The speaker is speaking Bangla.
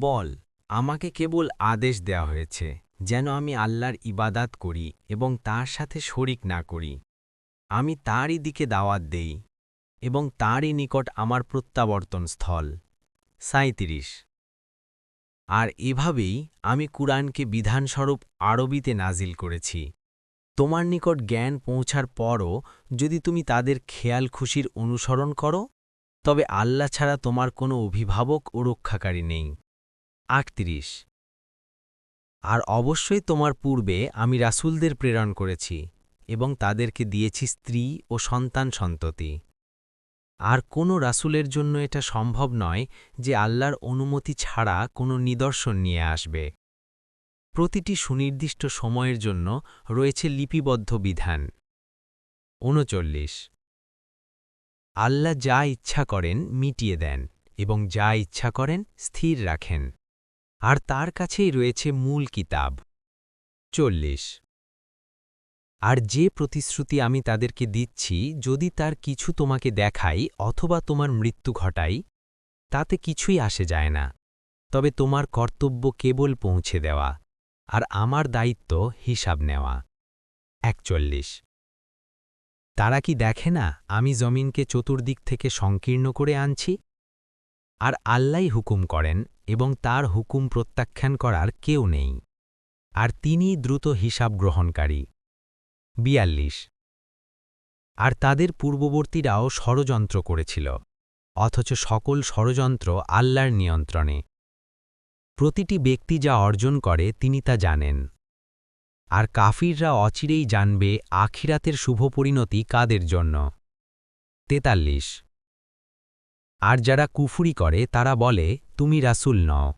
বল, আমাকে কেবল আদেশ দেওয়া হয়েছে, যেন আমি আল্লাহর ইবাদাত করি এবং তার সাথে শরিক না করি। আমি তারই দিকে দাওয়াত দেই এবং তারই নিকট আমার প্রত্যাবর্তন স্থল। সাঁত্রিশ আর এভাবেই আমি কুরআনকে বিধানস্বরূপ আরবিতে নাজিল করেছি। তোমার নিকট জ্ঞান পৌঁছার পরও যদি তুমি তাদের খেয়াল খুশির অনুসরণ করো, তবে আল্লাহ ছাড়া তোমার কোনো অভিভাবক ও রক্ষাকারী নেই। আটত্রিশ। আর অবশ্যই তোমার পূর্বে আমি রাসূলদের প্রেরণ করেছি এবং তাদেরকে দিয়েছি স্ত্রী ও সন্তান সন্ততি। আর কোনো রাসূলের জন্য এটা সম্ভব নয় যে আল্লাহর অনুমতি ছাড়া কোনো নিদর্শন নিয়ে আসবে। প্রতিটি সুনির্দিষ্ট সময়ের জন্য রয়েছে লিপিবদ্ধ বিধান। উনচল্লিশ। আল্লাহ যা ইচ্ছা করেন মিটিয়ে দেন এবং যা ইচ্ছা করেন স্থির রাখেন। আর তার কাছেই রয়েছে মূল কিতাব। চল্লিশ। আর যে প্রতিশ্রুতি আমি তাদেরকে দিচ্ছি, যদি তার কিছু তোমাকে দেখাই অথবা তোমার মৃত্যু ঘটাই, তাতে কিছুই আসে যায় না। তবে তোমার কর্তব্য কেবল পৌঁছে দেওয়া আর আমার দায়িত্ব হিসাব নেওয়া। একচল্লিশ। তারা কি দেখে না আমি জমিনকে চতুর্দিক থেকে সংকীর্ণ করে আনছি? আর আল্লাই হুকুম করেন এবং তার হুকুম প্রত্যাখ্যান করার কেউ নেই। আর তিনি দ্রুত হিসাব গ্রহণকারী। বিয়াল্লিশ। আর তাদের পূর্ববর্তীরাও ষড়যন্ত্র করেছিল, অথচ সকল ষড়যন্ত্র আল্লাহর নিয়ন্ত্রণে। প্রতিটি ব্যক্তি যা অর্জন করে, তিনি তা জানেন। আর কাফিররা অচিরেই জানবে আখিরাতের শুভ পরিণতি কাদের জন্য। তেতাল্লিশ। আর যারা কুফুরি করে, তারা বলে তুমি রাসুল নও